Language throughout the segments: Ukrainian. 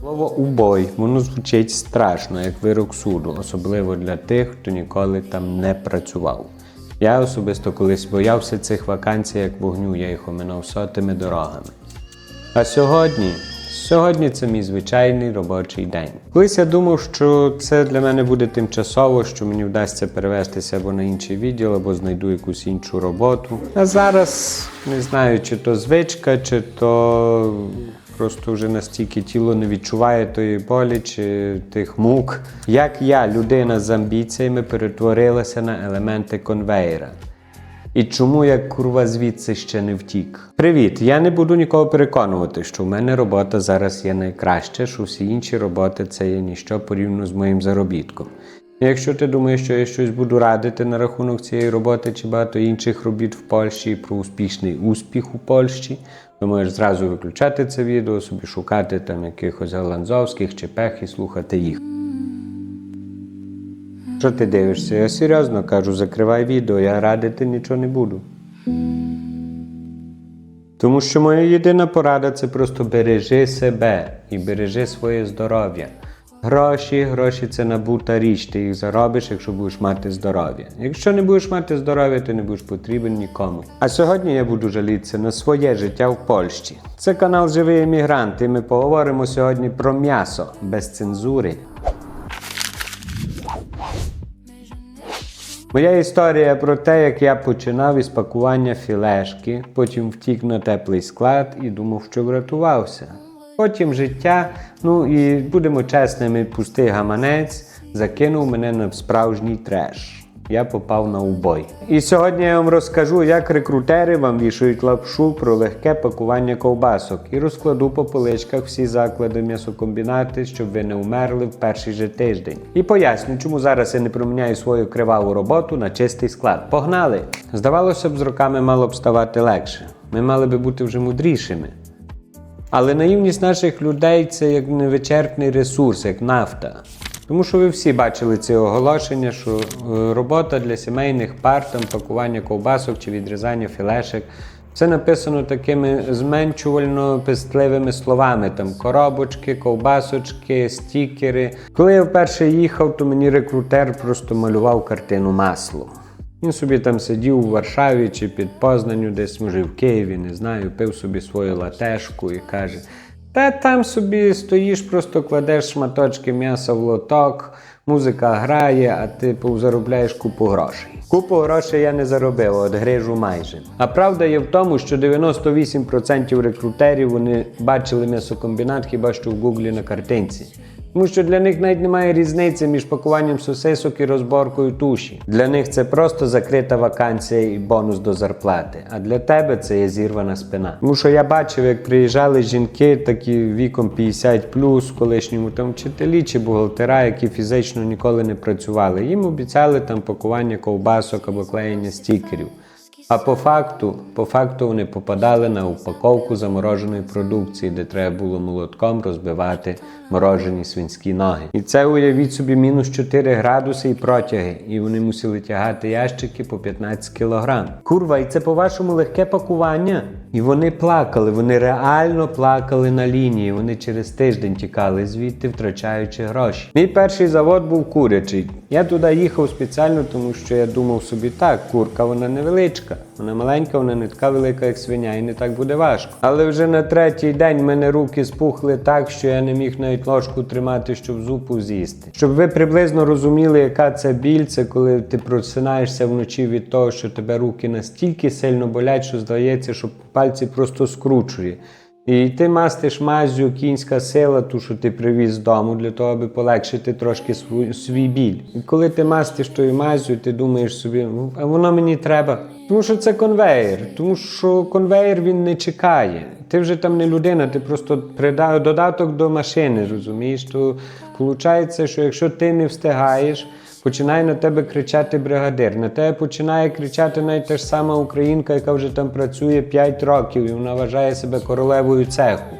Слово убой воно звучить страшно, як вирок суду, особливо для тих, хто ніколи там не працював. Я особисто колись боявся цих вакансій як вогню, я їх оминав сотими дорогами. А сьогодні, сьогодні це мій звичайний робочий день. Колись я думав, що це для мене буде тимчасово, що мені вдасться перевестися або на інший відділ, або знайду якусь іншу роботу. А зараз не знаю, чи то звичка, чи то просто вже настільки тіло не відчуває тої болі чи тих мук. Як я, людина з амбіціями, перетворилася на елементи конвейера. І чому я курва звідси ще не втік? Привіт! Я не буду нікого переконувати, що в мене робота зараз є найкраща, що всі інші роботи це є ніщо порівняно з моїм заробітком. Якщо ти думаєш, що я щось буду радити на рахунок цієї роботи чи багато інших робіт в Польщі про успішний успіх у Польщі, то можеш зразу виключати це відео, собі шукати там якихось голландзовських чи пех і слухати їх. Що ти дивишся? Я серйозно кажу, закривай відео, я радити нічого не буду. Тому що моя єдина порада це просто бережи себе і бережи своє здоров'я. Гроші, гроші це набута річ, ти їх заробиш, якщо будеш мати здоров'я. Якщо не будеш мати здоров'я, ти не будеш потрібен нікому. А сьогодні я буду жалітися на своє життя в Польщі. Це канал Живий емігрант, і ми поговоримо сьогодні про м'ясо без цензури. Моя історія про те, як я починав із пакування філешки, потім втік на теплий склад і думав, що врятувався. Потім життя, ну і будемо чесними, пустий гаманець закинув мене на справжній треш. Я попав на убой. І сьогодні я вам розкажу, як рекрутери вам вішають лапшу про легке пакування ковбасок і розкладу по поличках всі заклади м'ясокомбінати, щоб ви не вмерли в перший же тиждень. І поясню, чому зараз я не проміняю свою криваву роботу на чистий склад. Погнали! Здавалося б, з роками мало б ставати легше. Ми мали би бути вже мудрішими. Але наївність наших людей це як невичерпний ресурс, як нафта. Тому що ви всі бачили це оголошення, що е, робота для сімейних пар, там пакування ковбасок чи відрізання філешек. Це написано такими зменшувально пестливими словами: там коробочки, ковбасочки, стікери. Коли я вперше їхав, то мені рекрутер просто малював картину маслом. Він собі там сидів у Варшаві чи під Познанню, десь може в Києві, не знаю, пив собі свою латешку і каже: Та там собі стоїш, просто кладеш шматочки м'яса в лоток, музика грає, а ти заробляєш купу грошей. Купу грошей я не заробив, от грижу майже. А правда є в тому, що 98% рекрутерів вони бачили м'ясокомбінат хіба що в гуглі на картинці. Тому що для них навіть немає різниці між пакуванням сосисок і розборкою туші. Для них це просто закрита вакансія і бонус до зарплати. А для тебе це є зірвана спина. Тому що я бачив, як приїжджали жінки, такі віком 50 в колишньому там вчителі чи бухгалтера, які фізично ніколи не працювали. Їм обіцяли там пакування ковбасок або клеєння стікерів. А по факту, по факту вони попадали на упаковку замороженої продукції, де треба було молотком розбивати морожені свинські ноги. І це уявіть собі мінус 4 градуси і протяги. І вони мусили тягати ящики по 15 кілограм. Курва, і це по-вашому легке пакування. І вони плакали, вони реально плакали на лінії. Вони через тиждень тікали звідти, втрачаючи гроші. Мій перший завод був курячий. Я туди їхав спеціально, тому що я думав собі, так, курка вона невеличка. Вона маленька, вона не така велика, як свиня, і не так буде важко. Але вже на третій день мене руки спухли так, що я не міг навіть ложку тримати, щоб зупу з'їсти. Щоб ви приблизно розуміли, яка це біль, це коли ти просинаєшся вночі від того, що тебе руки настільки сильно болять, що здається, що пальці просто скручує. І ти мастиш мазю кінська сила, ту, що ти привіз з дому, для того, аби полегшити трошки свій, свій біль. І коли ти мастиш тою мазю, ти думаєш собі, «Ну, а воно мені треба. Тому що це конвейер, тому що конвейер він не чекає. Ти вже там не людина, ти просто придав додаток до машини, розумієш? То виходить, що якщо ти не встигаєш, починає на тебе кричати бригадир. На тебе починає кричати навіть та ж сама українка, яка вже там працює 5 років, і вона вважає себе королевою цеху.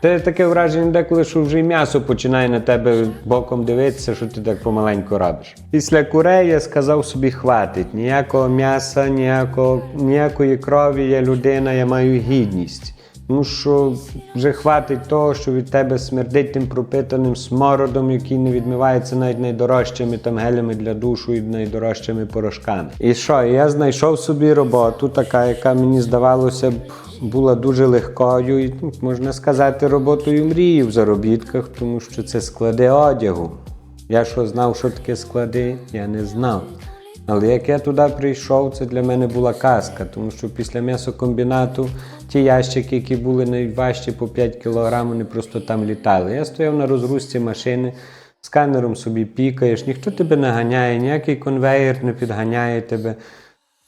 Те таке враження деколи, що вже й м'ясо починає на тебе боком дивитися, що ти так помаленьку робиш. Після курей я сказав собі, хватить, ніякого м'яса, ніякого, ніякої крові, я людина, я маю гідність. Тому що вже хватить того, що від тебе смердить тим пропитаним смородом, який не відмивається навіть найдорожчими там гелями для душу і найдорожчими порошками. І що? Я знайшов собі роботу, така, яка мені здавалося б була дуже легкою, і ну, можна сказати, роботою мрії в заробітках, тому що це склади одягу. Я що знав, що таке склади, я не знав. Але як я туди прийшов, це для мене була казка, тому що після м'ясокомбінату ті ящики, які були найважчі по 5 кг, вони просто там літали. Я стояв на розгрузці машини, сканером собі пікаєш, ніхто тебе не ганяє, ніякий конвейер не підганяє тебе.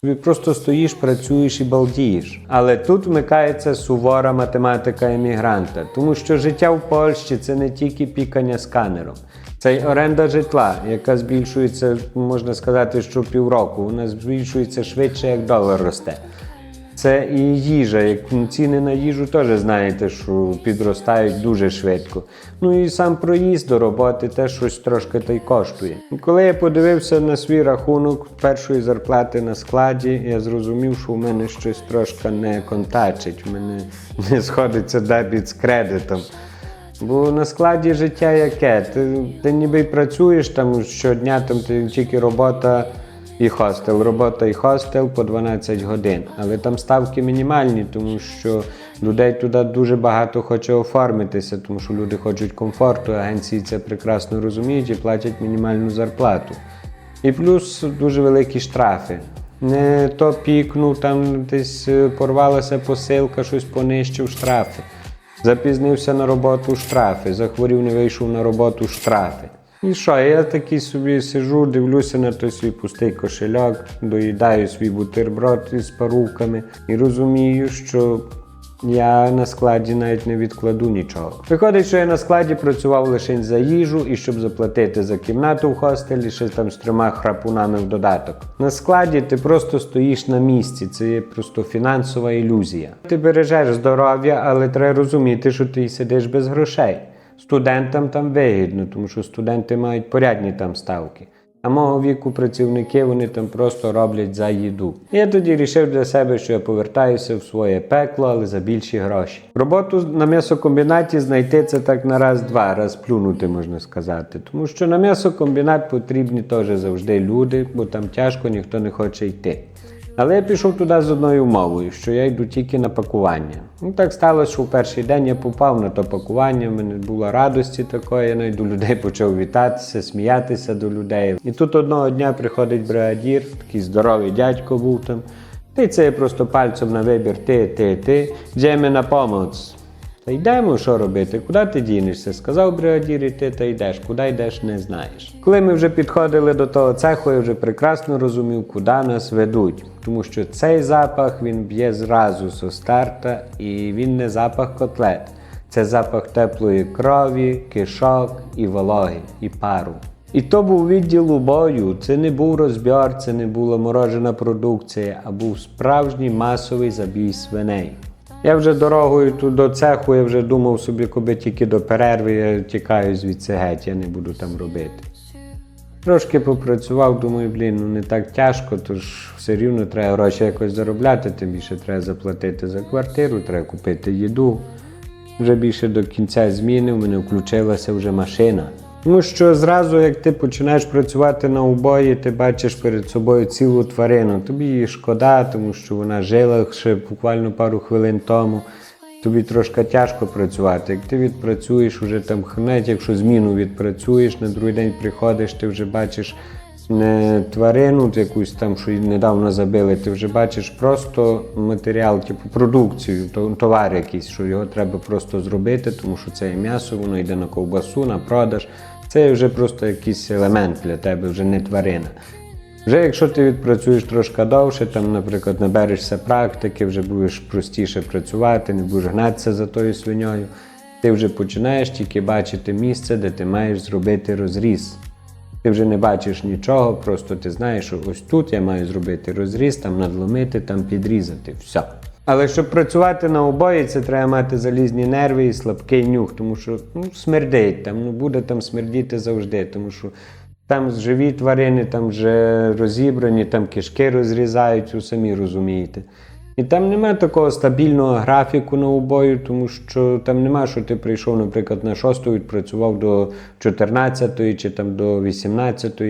Тобі просто стоїш, працюєш і балдієш. Але тут вмикається сувора математика емігранта, тому що життя в Польщі це не тільки пікання сканером. Це й оренда житла, яка збільшується, можна сказати, що півроку. Вона збільшується швидше, як долар росте. Це і їжа. Як ну, ціни на їжу теж знаєте, що підростають дуже швидко. Ну і сам проїзд до роботи теж щось трошки та й коштує. Коли я подивився на свій рахунок першої зарплати на складі, я зрозумів, що в мене щось трошки не контачить, в мене не сходиться дебіт з кредитом. Бо на складі життя яке? Ти, ти ніби працюєш там щодня, там ти тільки робота і хостел, робота і хостел по 12 годин. Але там ставки мінімальні, тому що людей туди дуже багато хоче оформитися, тому що люди хочуть комфорту, агенції це прекрасно розуміють і платять мінімальну зарплату. І плюс дуже великі штрафи. Не то пікнув, там десь е, порвалася посилка, щось понищив штрафи. Запізнився на роботу штрафи, захворів, не вийшов на роботу штрафи. І що, я такий собі сижу, дивлюся на той свій пустий кошельок, доїдаю свій бутерброд із паруками і розумію, що я на складі навіть не відкладу нічого. Виходить, що я на складі працював лише за їжу і щоб заплатити за кімнату в хостелі, ще там з трьома храпунами в додаток. На складі ти просто стоїш на місці, це є просто фінансова ілюзія. Ти бережеш здоров'я, але треба розуміти, що ти сидиш без грошей. Студентам там вигідно, тому що студенти мають порядні там ставки. А мого віку працівники вони там просто роблять за їду. Я тоді рішив для себе, що я повертаюся в своє пекло, але за більші гроші. Роботу на м'ясокомбінаті знайти це так на раз-два, раз плюнути, можна сказати. Тому що на м'ясокомбінат потрібні теж завжди люди, бо там тяжко ніхто не хоче йти. Але я пішов туди з одною умовою, що я йду тільки на пакування. Ну так сталося, що в перший день я попав на то пакування, в мене була радості такої, я до людей почав вітатися, сміятися до людей. І тут одного дня приходить бригадір, такий здоровий дядько був там. Ти це просто пальцем на вибір, ти, ти, ти, йдемо на помоць. Та йдемо, що робити? Куди ти дінешся? Сказав бригадір, ти та йдеш. Куди йдеш, не знаєш. Коли ми вже підходили до того цеху, я вже прекрасно розумів, куди нас ведуть. Тому що цей запах він б'є зразу зі старта, і він не запах котлет. Це запах теплої крові, кишок і вологи, і пару. І то був відділ убою. Це не був розбір, це не була морожена продукція, а був справжній масовий забій свиней. Я вже дорогою тут до цеху, я вже думав собі, коли тільки до перерви я тікаю звідси геть, я не буду там робити. Трошки попрацював, думаю, блін, ну не так тяжко, тож все рівно треба гроші якось заробляти, тим більше треба заплатити за квартиру, треба купити їду. Вже більше до кінця зміни в мене включилася вже машина. Тому що зразу, як ти починаєш працювати на убої, ти бачиш перед собою цілу тварину. Тобі її шкода, тому що вона жила ще буквально пару хвилин тому. Тобі трошки тяжко працювати. Як ти відпрацюєш уже там навіть якщо зміну відпрацюєш, на другий день приходиш, ти вже бачиш не тварину, якусь там, що недавно забили, ти вже бачиш просто матеріал, типу продукцію, то- товар якийсь, що його треба просто зробити, тому що це є м'ясо, воно йде на ковбасу, на продаж. Це вже просто якийсь елемент для тебе, вже не тварина. Вже якщо ти відпрацюєш трошки довше, там, наприклад, наберешся практики, вже будеш простіше працювати, не будеш гнатися за тою свиньою, ти вже починаєш тільки бачити місце, де ти маєш зробити розріз. Ти вже не бачиш нічого, просто ти знаєш, що ось тут я маю зробити розріз, там надломити, там підрізати. Все. Але щоб працювати на обої, це треба мати залізні нерви і слабкий нюх, тому що ну, смердить там, ну буде там смердіти завжди, тому що там живі тварини, там вже розібрані, там кишки розрізають, ви самі розумієте. І там нема такого стабільного графіку на убою, тому що там нема, що ти прийшов, наприклад, на 6 відпрацював до 14 чи там до 18.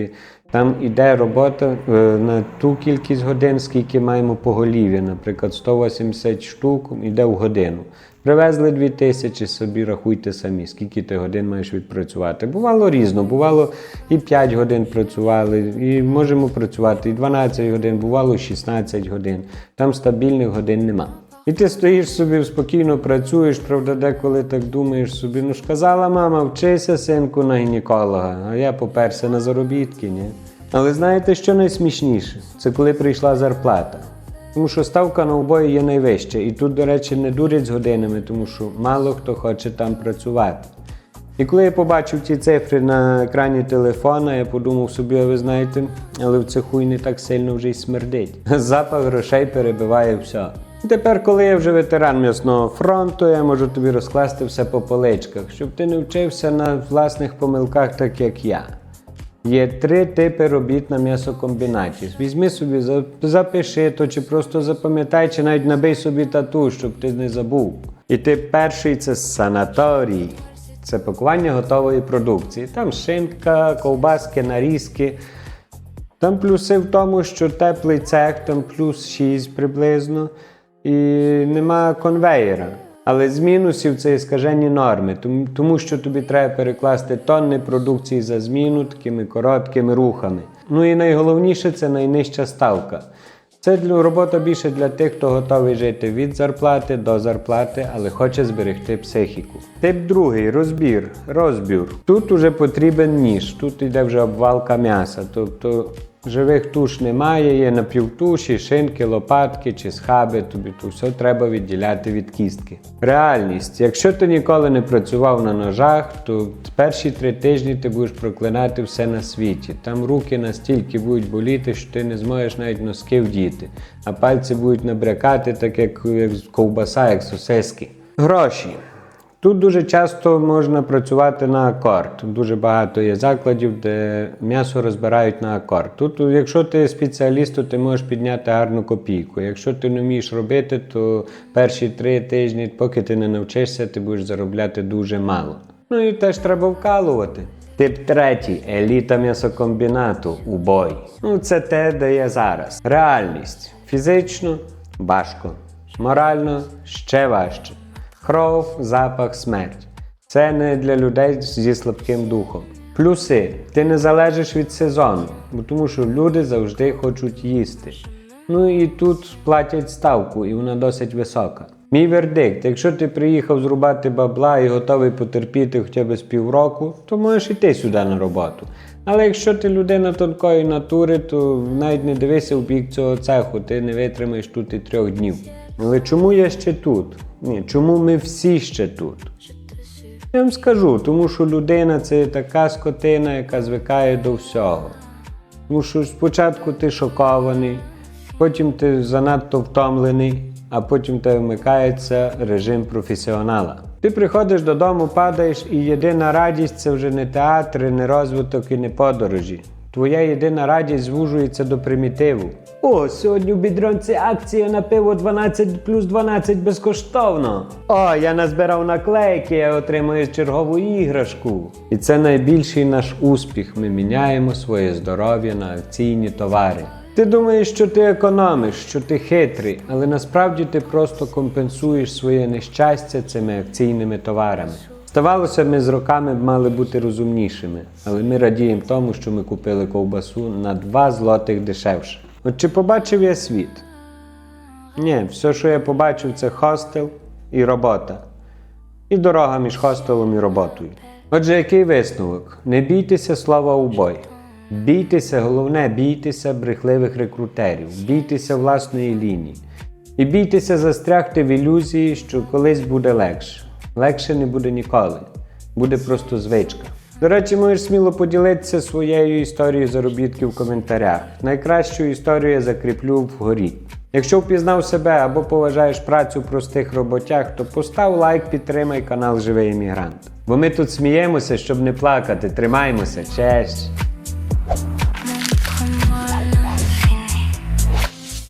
Там іде робота е, на ту кількість годин, скільки маємо поголів'я. Наприклад, 180 штук іде в годину. Привезли 2000, собі рахуйте самі, скільки ти годин маєш відпрацювати. Бувало різно, бувало і 5 годин працювали, і можемо працювати і 12 годин, бувало 16 годин. Там стабільних годин нема. І ти стоїш собі спокійно працюєш, правда, деколи так думаєш собі, ну ж казала мама, вчися, синку, на гінеколога, а я поперся на заробітки, ні. Але знаєте, що найсмішніше? Це коли прийшла зарплата. Тому що ставка на обої є найвища. І тут, до речі, не дурять з годинами, тому що мало хто хоче там працювати. І коли я побачив ці цифри на екрані телефона, я подумав собі, а ви знаєте, але в цеху й не так сильно вже й смердить. Запах грошей перебиває все. Тепер, коли я вже ветеран м'ясного фронту, я можу тобі розкласти все по поличках, щоб ти не вчився на власних помилках, так як я. Є три типи робіт на м'ясокомбінаті. Візьми собі, запиши то, чи просто запам'ятай, чи навіть набий собі тату, щоб ти не забув. І тип перший це санаторій. Це пакування готової продукції. Там шинка, ковбаски, нарізки. Там плюси в тому, що теплий цех, там плюс 6 приблизно, і нема конвеєра. Але з мінусів це і скажені норми, тому що тобі треба перекласти тонни продукції за зміну такими короткими рухами. Ну і найголовніше це найнижча ставка. Це для робота більше для тих, хто готовий жити від зарплати до зарплати, але хоче зберегти психіку. Тип другий розбір, розбір. Тут уже потрібен ніж, тут йде вже обвалка м'яса. Тобто живих туш немає, є напівтуші, шинки, лопатки чи схаби. Тобі то все треба відділяти від кістки. Реальність. Якщо ти ніколи не працював на ножах, то перші три тижні ти будеш проклинати все на світі. Там руки настільки будуть боліти, що ти не зможеш навіть носки вдіти, а пальці будуть набрякати, так як, ковбаса, як сосиски. Гроші. Тут дуже часто можна працювати на акорд. Дуже багато є закладів, де м'ясо розбирають на акорд. Тут, якщо ти спеціаліст, то ти можеш підняти гарну копійку. Якщо ти не вмієш робити, то перші три тижні, поки ти не навчишся, ти будеш заробляти дуже мало. Ну і теж треба вкалувати. Тип третій еліта м'ясокомбінату убой. Ну, це те, де я зараз. Реальність. Фізично важко. Морально ще важче. Кров, запах, смерть. Це не для людей зі слабким духом. Плюси. Ти не залежиш від сезону, тому що люди завжди хочуть їсти. Ну і тут платять ставку, і вона досить висока. Мій вердикт: якщо ти приїхав зрубати бабла і готовий потерпіти хоча б з півроку, то можеш іти сюди на роботу. Але якщо ти людина тонкої натури, то навіть не дивися в бік цього цеху, ти не витримаєш тут і трьох днів. Але чому я ще тут? Ні, чому ми всі ще тут? Я вам скажу, тому що людина це така скотина, яка звикає до всього. Тому що спочатку ти шокований, потім ти занадто втомлений, а потім тебе вмикається режим професіонала. Ти приходиш додому, падаєш, і єдина радість це вже не театр, не розвиток і не подорожі. Твоя єдина радість звужується до примітиву. О, сьогодні в бідронці акція на пиво 12 плюс 12 безкоштовно. О, я назбирав наклейки, я отримую чергову іграшку. І це найбільший наш успіх. Ми міняємо своє здоров'я на акційні товари. Ти думаєш, що ти економиш, що ти хитрий, але насправді ти просто компенсуєш своє нещастя цими акційними товарами. Здавалося, ми з роками б мали бути розумнішими, але ми радіємо тому, що ми купили ковбасу на 2 злотих дешевше. От чи побачив я світ? Ні, все, що я побачив, це хостел і робота. І дорога між хостелом і роботою. Отже, який висновок? Не бійтеся слова убой. Бійтеся, головне, бійтеся брехливих рекрутерів, бійтеся власної лінії. І бійтеся застрягти в ілюзії, що колись буде легше. Легше не буде ніколи. Буде просто звичка. До речі, можеш сміло поділитися своєю історією заробітків в коментарях. Найкращу історію я закріплю вгорі. Якщо впізнав себе або поважаєш працю простих роботяг, то постав лайк, підтримай канал Живий Іммігрант. Бо ми тут сміємося, щоб не плакати. Тримаймося, честь!